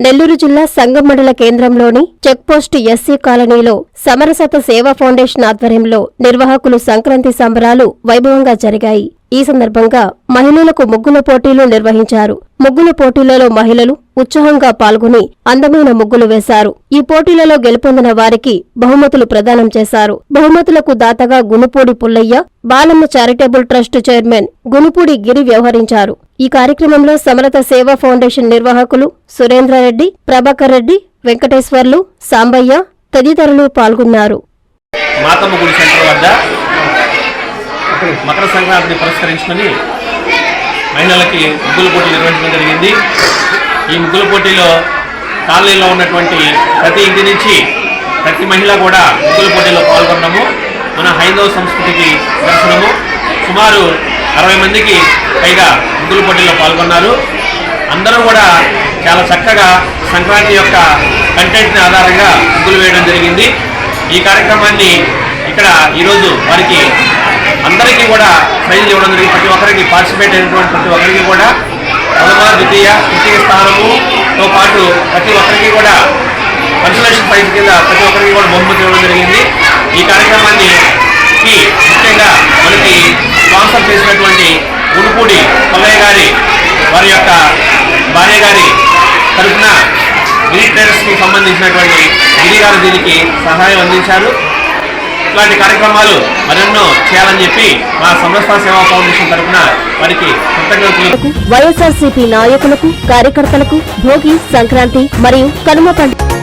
నెల్లూరు జిల్లా సంగం మండల కేంద్రంలోని చెక్పోస్ట్ ఎస్సీ కాలనీలో సమరసత సేవా ఫౌండేషన్ ఆధ్వర్యంలో నిర్వాహకులు సంక్రాంతి సంబరాలు వైభవంగా జరిగాయి. ఈ సందర్భంగా మహిళలకు ముగ్గుల పోటీలు నిర్వహించారు. ముగ్గుల పోటీలలో మహిళలు ఉత్సాహంగా పాల్గొని అందమైన ముగ్గులు వేశారు. ఈ పోటీలలో గెలుపొందిన వారికి బహుమతులు ప్రదానం చేశారు. బహుమతులకు దాతగా Gunupudi Pullaiah Balamma charitable trust chairman Gunupudi Giri వ్యవహరించారు. ఈ కార్యక్రమంలో సమరత సేవా ఫౌండేషన్ నిర్వాహకులు సురేంద్రారెడ్డి ప్రభాకర్ రెడ్డి వెంకటేశ్వర్లు సాంబయ్య తదితరులు పాల్గొన్నారు. మాతమ్మ గుడి సెంటర్ వద్ద మకర సంక్రాంతిని పురస్కరించుకొని మహిళలకి ముగ్గుల పోటీ నిర్వహించడం జరిగింది. ఈ ముగ్గుల పోటీలో కాలనీలో ఉన్నటువంటి ప్రతి ఇంటి నుంచి ప్రతి మహిళ కూడా ముగ్గుల పోటీలో పాల్గొన్నాము మన హైందవ సంస్కృతికి దర్శనము సుమారు అరవై మందికి పైగా ముగ్గుల పోటీలో పాల్గొన్నారు. అందరూ కూడా చాలా చక్కగా సంక్రాంతి యొక్క కంటెంట్ని ఆధారంగా ముగ్గులు వేయడం జరిగింది. ఈ కార్యక్రమాన్ని ఇక్కడ ఈరోజు వారికి అందరికీ కూడా ప్రైజులు ఇవ్వడం జరిగింది. ప్రతి ఒక్కరికి పార్టిసిపేట్ అయినటువంటి ప్రతి ఒక్కరికి కూడా ప్రథమ ద్వితీయ తృతీయ స్థానముతో పాటు ప్రతి ఒక్కరికి కూడా కన్సలేషన్ ప్రైజ్ కింద ప్రతి ఒక్కరికి కూడా బహుమతి ఇవ్వడం జరిగింది. ఈ కార్యక్రమాన్ని ముఖ్యంగా మనకి స్పాన్సర్ చేసినటువంటి ఉడుపూడి కొల్లయ్య గారి వారి యొక్క భార్య గారి తరఫున గిరి ట్రేడర్స్కి సంబంధించినటువంటి గిరి గారు దీనికి సహాయం అందించారు. ఇట్లాంటి కార్యక్రమాలు మరెన్నో చేయాలని చెప్పి మా సమస్త సేవా ఫౌండేషన్ తరఫున వారికి కృతజ్ఞతలు వైఎస్ఆర్సీపీ నాయకులకు కార్యకర్తలకు భోగి సంక్రాంతి మరియు కనుమ పండుగ.